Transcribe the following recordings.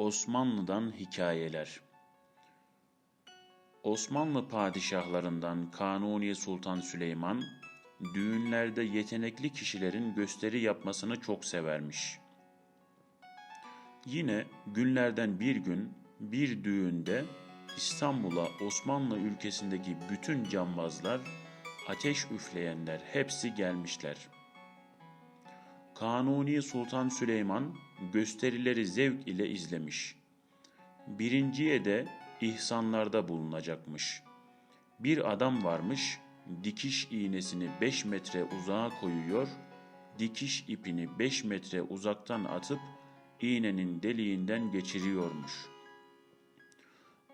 Osmanlı'dan hikayeler. Osmanlı padişahlarından Kanuni Sultan Süleyman, düğünlerde yetenekli kişilerin gösteri yapmasını çok severmiş. Yine günlerden bir gün bir düğünde İstanbul'a Osmanlı ülkesindeki bütün cambazlar, ateş üfleyenler hepsi gelmişler. Kanuni Sultan Süleyman gösterileri zevk ile izlemiş. Birinciye de ihsanlarda bulunacakmış. Bir adam varmış, dikiş iğnesini 5 metre uzağa koyuyor, dikiş ipini 5 metre uzaktan atıp iğnenin deliğinden geçiriyormuş.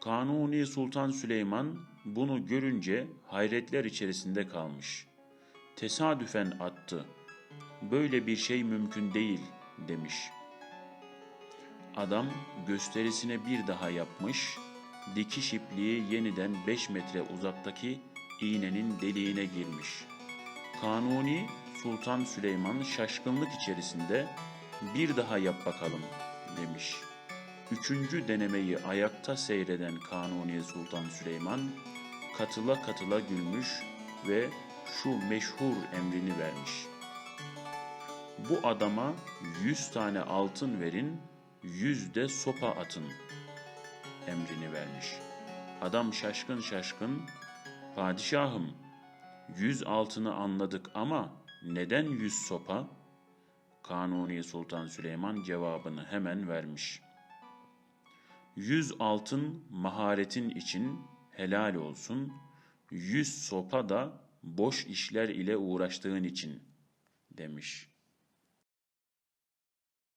Kanuni Sultan Süleyman bunu görünce hayretler içerisinde kalmış. Tesadüfen attı. Böyle bir şey mümkün değil demiş. Adam gösterisine bir daha yapmış, dikiş ipliği yeniden 5 metre uzaktaki iğnenin deliğine girmiş. Kanuni Sultan Süleyman şaşkınlık içerisinde bir daha yap bakalım demiş. Üçüncü denemeyi ayakta seyreden Kanuni Sultan Süleyman katıla katıla gülmüş ve şu meşhur emrini vermiş. Bu adama yüz tane altın verin, yüz de sopa atın emrini vermiş. Adam şaşkın şaşkın, padişahım yüz altını anladık ama neden yüz sopa? Kanuni Sultan Süleyman cevabını hemen vermiş. Yüz altın maharetin için helal olsun, yüz sopa da boş işler ile uğraştığın için demiş.''